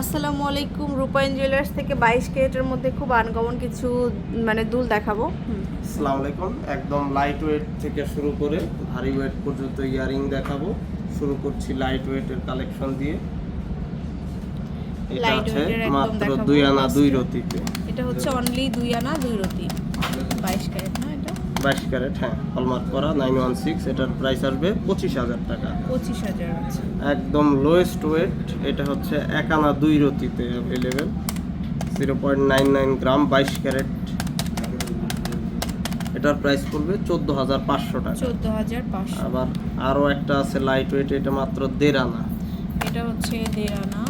আসসালামু আলাইকুম রূপায়ণ জুয়েলার্স থেকে বাইশ ক্যারেটের মধ্যে খুব আনকমন কিছু মানে দুল দেখাবো। আসসালামু আলাইকুম একদম লাইট ওয়েট থেকে শুরু করে ভারী ওয়েট পর্যন্ত ইয়ারিং দেখাবো। শুরু করছি লাইট ওয়েটের কালেকশন দিয়ে। এটা আছে মাত্র দুই আনা দুই রতিতে। এটা হচ্ছে অনলি দুই আনা দুই রতি বাইশ ক্যারেট না এটা বাইশ ক্যারেট হ্যাঁ হলমার্ক করা নাইন ওয়ান সিক্স এটার প্রাইস আসবে পঁচিশ হাজার টাকা। পঁচিশ হাজার একদম লোয়েস্ট ওয়েট এটা হচ্ছে এক আনা দুই রতিতে available zero point nine nine gram বাইশ ক্যারেট। এটার প্রাইস পড়বে চোদ্দ হাজার পাঁচশো টাকা। চোদ্দ হাজার আবার আরও একটা আছে লাইট ওয়েট এটা মাত্র দেড় আনা। এটা হচ্ছে দেড় আনা।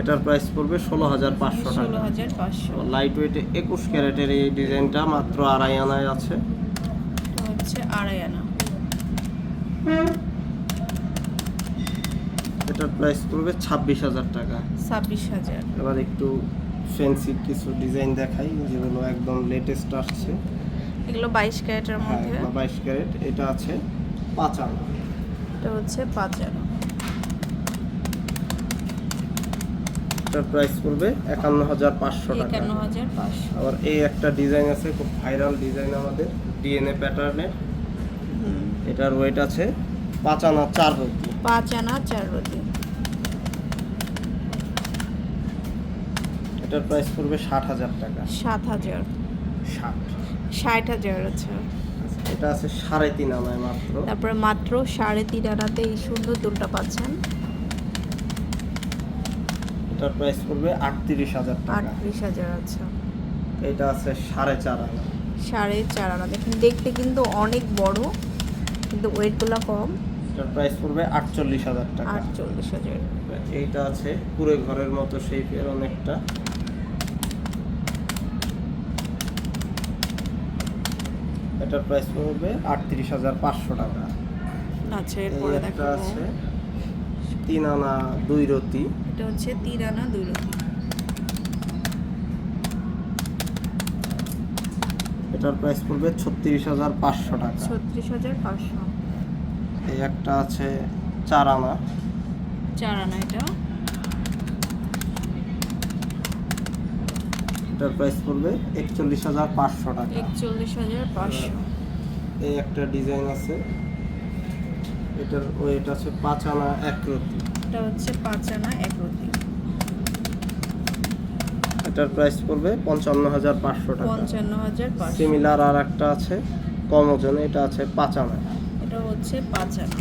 এটার প্রাইস পড়বে ষোলো হাজার পাঁচশো টাকা। লাইট ওয়েটে একুশ ক্যারেটের এই ডিজাইনটা মাত্র আড়াই আনায় আছে। এটা হচ্ছে আড়াই আনা। এটার প্রাইস পড়বে ছাব্বিশ হাজার টাকা। ছাব্বিশ হাজার। এবার একটু ফ্যান্সি কিছু ডিজাইন দেখাই যেগুলো একদম লেটেস্ট আসছে। এগুলো বাইশ ক্যারেটের হ্যাঁ মধ্যে। বাইশ ক্যারেট এটা আছে পাঁচ আনা। এটা হচ্ছে পাঁচ আনা। এটার প্রাইস পড়বে একান্ন হাজার পাঁচশো টাকা। আবার এই একটা ডিজাইন আছে খুব ভাইরাল ডিজাইন আমাদের ডিএনএ প্যাটার্নের এটার ওয়েট আছে পাঁচ আনা চার রতি। পাঁচ আনা চার রতি। এটার প্রাইস পড়বে ষাট হাজার টাকা। সাত হাজার। ষাট। ষাট হাজার আছে এটা আছে সাড়ে তিন আনায় মাত্র। তারপরে মাত্র সাড়ে তিন আনাতে এই সুন্দর দুলটা পাচ্ছেন। এটার প্রাইস পড়বে আটত্রিশ হাজার টাকা। আটত্রিশ হাজার আছে এটা আছে সাড়ে চার আনা। সাড়ে চার আনা। দেখুন দেখতে কিন্তু অনেক বড় কিন্তু ওয়েটগুলো কম। এটার প্রাইস পড়বে আটচল্লিশ হাজার টাকা। আটচল্লিশ হাজার। এইটা আছে পুরো ঘরের মতো শেপের অনেকটা। এটার প্রাইস পড়বে আটত্রিশ হাজার পাঁচশো টাকা। আচ্ছা এরপরে দেখাবো। আছে তিন আনা দুই রতি। এটা হচ্ছে তিন আনা দুই রতি। এটার প্রাইস পড়বে ছত্রিশ হাজার পাঁচশো টাকা। ছত্রিশ হাজার পাঁচশো। এই একটা আছে চার আনা চার আনা এটা। এটার প্রাইস পড়বে একচল্লিশ হাজার পাঁচশো টাকা। একচল্লিশ হাজার পাঁচশো। এই একটা ডিজাইন আছে। এটার ওয়েট আছে পাঁচ আনা এক রতি। এটা হচ্ছে পাঁচ আনা এক রতি। এটার প্রাইস পড়বে পঞ্চান্ন হাজার পাঁচশো টাকা। পঞ্চান্ন হাজার সিমিলার আর একটা আছে কম ওজনে এটা আছে পাঁচ আনা। এটা হচ্ছে পাঁচ আনা।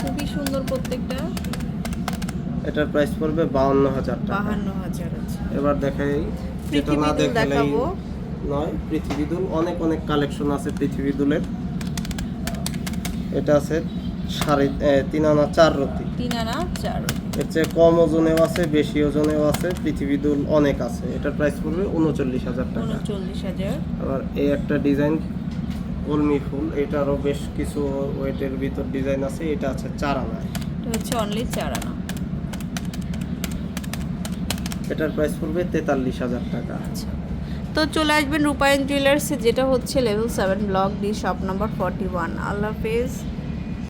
খুবই সুন্দর প্রত্যেকটা। এটার প্রাইস পড়বে বাউন্ন হাজার টাকা। বাহান্ন হাজার আছে। এবার দেখাই যেটা না দেখালেই নয় পৃথিবী দুল অনেক অনেক কালেকশন আছে পৃথিবী দুলের। এটা আছে সাড়ে তিন আনা চার রতি। তিন আনা চার এর চেয়ে কম ওজনেও আছে বেশি ওজনেও আছে পৃথিবী দুল অনেক আছে। এটার প্রাইস পড়বে উনচল্লিশ হাজার টাকা। উনচল্লিশ হাজার। আবার এই একটা ডিজাইন কলমি ফুল এটারও বেশ কিছু ওয়েটের ভিতর ডিজাইন আছে এটা আছে চার এটা হচ্ছে অনলি চার আনা। এটার প্রাইস পড়বে তেতাল্লিশ হাজার টাকা। আচ্ছা। তো চলে আসবেন রূপায়ণ জুয়েলার্সে যেটা হচ্ছে level seven block D shop number forty one আল্লাহ হাফেজ।